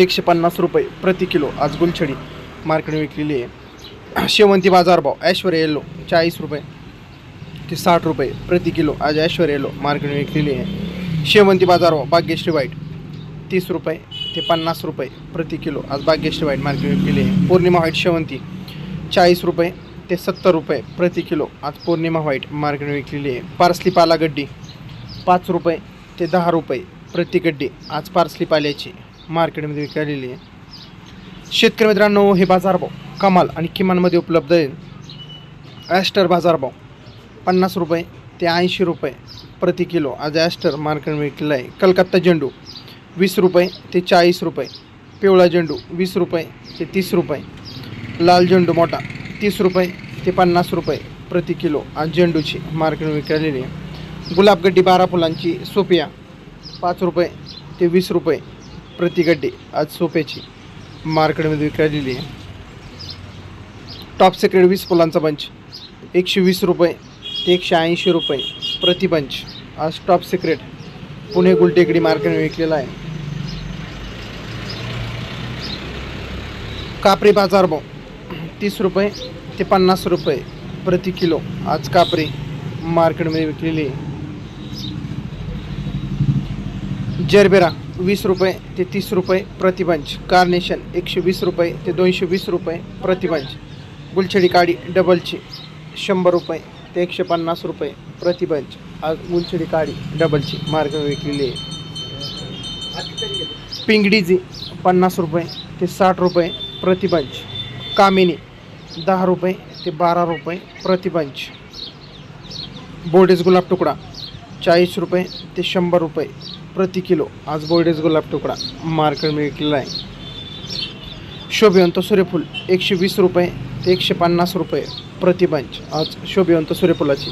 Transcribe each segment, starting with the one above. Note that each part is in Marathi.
एकशे पन्नास रुपये प्रति किलो आज गुलछडी मार्केट विकलेली आहे. शेवंती बाजारभाव ऐश्वर्या येलो चाळीस रुपये ते साठ रुपये प्रति किलो आज ऐश्वर येलो मार्केट विकलेली आहे. शेवंती बाजारभाव भाग्यश्री वाईट तीस रुपये ते पन्नास रुपये प्रति किलो आज भाग्यश्री वाईट मार्केट विकलेली आहे. पौर्णिमा व्हाईट शेवंती चाळीस रुपये ते सत्तर रुपये प्रति किलो आज पौर्णिमा व्हाईट मार्केट विकलेली आहे. पार्सली पाला गड्डी पाच रुपये ते दहा रुपये प्रति गड्डी आज पार्सली पाल्याची. मार्केटमध्ये विकलेली आहे. शेतकरी मित्रांनो हे बाजारभाव कमाल आणि किमानमध्ये उपलब्ध आहे. ॲस्टर बाजारभाव पन्नास रुपये ते ऐंशी रुपये प्रति किलो. आज ॲस्टर मार्केटमध्ये विकलेला आहे. कलकत्ता झेंडू वीस रुपये ते चाळीस रुपये. पिवळा झेंडू वीस रुपये ते तीस रुपये. लाल झेंडू मोठा तीस रुपये ते पन्नास रुपये प्रति किलो. आज झेंडूची मार्केट विकलेली आहे. गुलाबगड्डी बारा फुलांची सोपिया पाच रुपये ते वीस रुपये. प्रतिगड्डे आज सोप्याची मार्केटमध्ये विकायलेली आहे. टॉप सिक्रेट वीस फुलांचा बंच एकशे वीस रुपये ते एकशे ऐंशी रुपये प्रति बंच आज टॉप सिक्रेट पुणे गुलटेकडी मार्केटमध्ये विकलेला आहे. कापरी बाजारभाव तीस रुपये ते पन्नास रुपये प्रति किलो. आज कापरी मार्केटमध्ये विकलेली आहे. जरबेरा वीस रुपये ते तीस रुपये प्रतिबंच कार्नेशन एकशे वीस रुपये ते दोनशे वीस रुपये प्रतिबंच गुलछडी काडी डबलची शंभर रुपये ते एकशे पन्नास रुपये प्रतिबंच आज गुलछडी काडी डबलची मार्ग विकलेली आहे. पिंगडीजी पन्नास रुपये ते साठ रुपये प्रतिबंच कामिनी दहा रुपये ते बारा रुपये प्रतिबंच बोर्डेज गुलाब तुकडा चाळीस रुपये ते शंभर रुपये प्रति किलो. आज बोर्डेज गुलाब तुकडा. मार्केटमध्ये विकलेला आहे. शोभिवंत सूर्यफूल एकशे वीस रुपये ते एकशे पन्नास रुपये प्रतिबंच आज शोभिवंत सूर्यफुलाची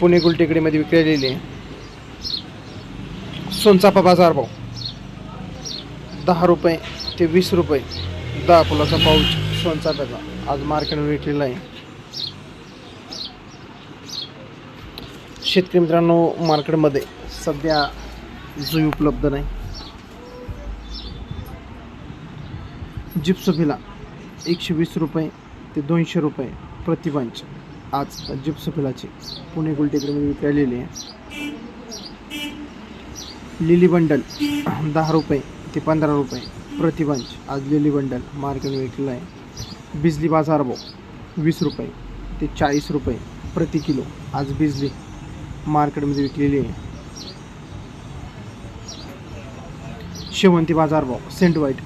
पुणे गुलटेकडीमध्ये विकलेली आहे. सोनचापा बाजारभाव दहा रुपये ते वीस रुपये. दहा फुलाचा पाऊच सोनचाफ्याचा आज मार्केटमध्ये विकलेला आहे. शेतकरी मित्रांनो मार्केटमध्ये सध्या जुई उपलब्ध नाही. जिप्सोफिला एकशे वीस रुपये ते दोनशे रुपये प्रतिबंच. आज जिप्सोफिलाची पुणे गुलटेकडे विकलेली आहे. लिली बंडल दहा रुपये ते पंधरा रुपये प्रतिबंच. आज लिली बंडल मार्केटमध्ये विकलेला आहे. बिजली बाजार भाव वीस रुपये ते चाळीस रुपये प्रति किलो. आज बिजली मार्केटमध्ये विकलेली आहे. शेवंती बाजार भाव सेंट व्हाईट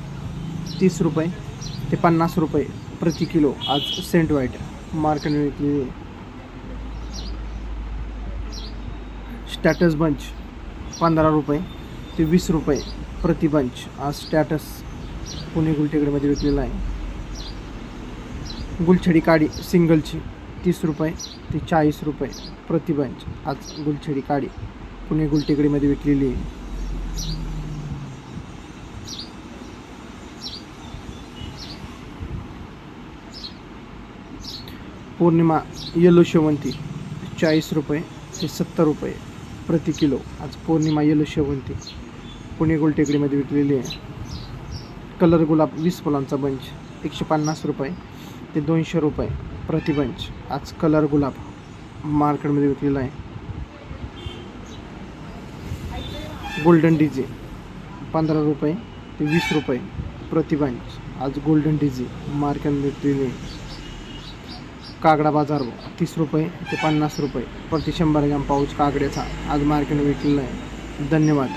तीस रुपये ते पन्नास रुपये प्रति किलो आज सेंट व्हाईट मार्केटमध्ये. विकलेली आहे स्टॅटस बंच पंधरा रुपये ते वीस रुपये प्रति बंच आज स्टॅटस पुणे गुलटेकडेमध्ये विकलेला आहे. गुलछडी काडी सिंगलची तीस रुपये ते चाळीस रुपये प्रति बंच आज गुलछडी काडी पुणे गुलटेकडीमध्ये विकलेली आहे. पौर्णिमा येलो शेवंती चाळीस रुपये ते सत्तर रुपये प्रति किलो. आज पौर्णिमा येलो शेवंती. पुणे गोलटेकडीमध्ये विकलेली आहे. कलर गुलाब वीस फुलांचा बंच एकशे पन्नास रुपये ते दोनशे रुपये प्रति बंच. आज कलर गुलाब मार्केटमध्ये विकलेला आहे. गोल्डन डीजे पंधरा रुपये ते वीस रुपये प्रति बंच. आज गोल्डन डीजे मार्केटमध्ये विकलेली आहे. कागडा बाजार तीस रुपये ते पन्नास रुपये. प्रति शंभर ग्रॅम पाऊच कागड्याचा. आज मार्केट विकलेला आहे धन्यवाद.